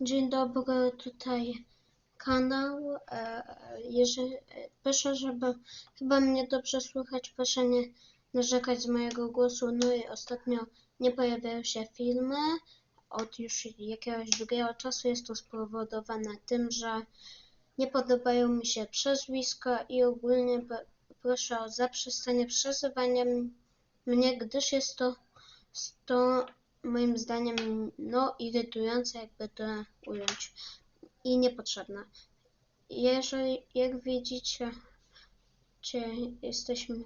Dzień dobry, tutaj kanał. E, Jeżeli, proszę, żeby chyba mnie dobrze słychać, proszę nie narzekać z mojego głosu. No i ostatnio nie pojawiają się filmy. Od już jakiegoś długiego czasu jest to spowodowane tym, że nie podobają mi się przezwiska i ogólnie proszę o zaprzestanie przezywania mnie, gdyż jest to, to moim zdaniem no irytujące, jakby to ująć i niepotrzebne. Jeżeli, jak widzicie, czy jesteśmy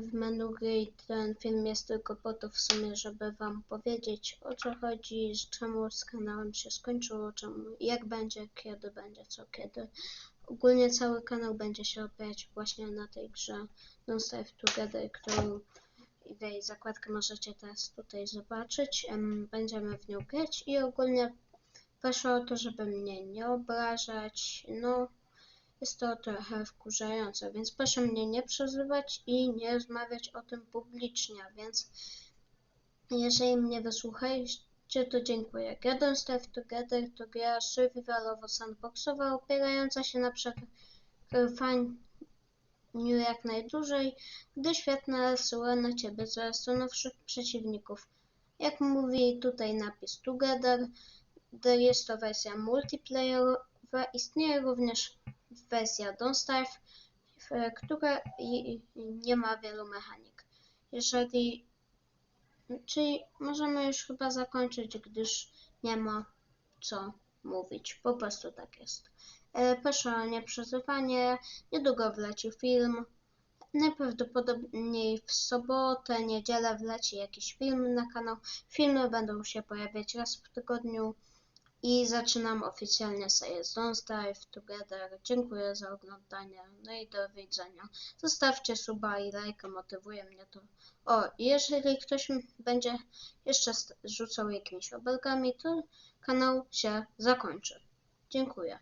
w menu gry i ten film jest tylko po to w sumie, żeby wam powiedzieć o co chodzi, czemu z kanałem się skończyło, czemu, jak będzie, kiedy będzie, co kiedy. Ogólnie cały kanał będzie się opierać właśnie na tej grze Don't Starve Together, którą i tej zakładkę możecie teraz tutaj zobaczyć. Em, Będziemy w nią grać i ogólnie proszę o to, żeby mnie nie obrażać. No, jest to trochę wkurzające, więc proszę mnie nie przezywać i nie rozmawiać o tym publicznie, więc jeżeli mnie wysłuchaliście, to dziękuję. Gra Don't Starve Together to gra survivalowo-sandboxowa opierająca się na przetrwaniu jak najdłużej, gdy świat nasyła na ciebie coraz to nowszych przeciwników. Jak mówi tutaj napis Together, to jest to wersja multiplayerowa, istnieje również wersja Don't Starve, która nie ma wielu mechanik. Jeżeli, czyli możemy już chyba zakończyć, gdyż nie ma co mówić, po prostu tak jest. E, Proszę o nieprzezywanie, niedługo wleci film. Najprawdopodobniej w sobotę, niedzielę wleci jakiś film na kanał. Filmy będą się pojawiać raz w tygodniu i zaczynam oficjalnie serię Don't Starve Together. Dziękuję za oglądanie, no i do widzenia. Zostawcie suba i lajka, motywuje mnie to. O, jeżeli ktoś będzie jeszcze rzucał jakimiś obelgami, to kanał się zakończy. Dziękuję.